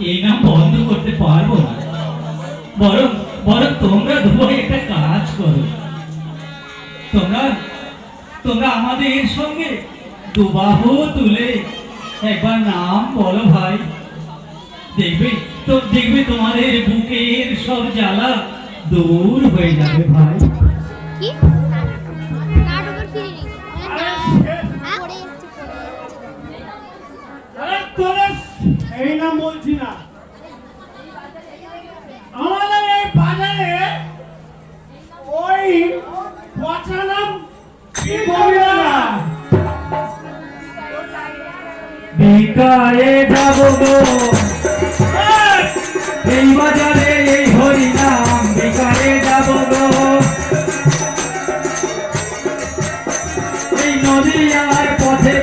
এই নাম বন্ধ করতে পারব না। বরং বরং তোমরা দুপুরে একটা কাজ করো। তোমরা তোমরা আমাদের সঙ্গে দুবাহু তুলে একবার নাম বলো ভাই। দেখবে তো, দেখবে তোমাদের বুকের সব জ্বালা দূর হয়ে যাবে ভাই। কি? এই নাম বলছি না। আমাদের এই বাজারে ওই পচা নাম বিকারে যাব গো। এই! বাজারে এই হরি নাম বিকারে যাব গো। এই নদী আর পথে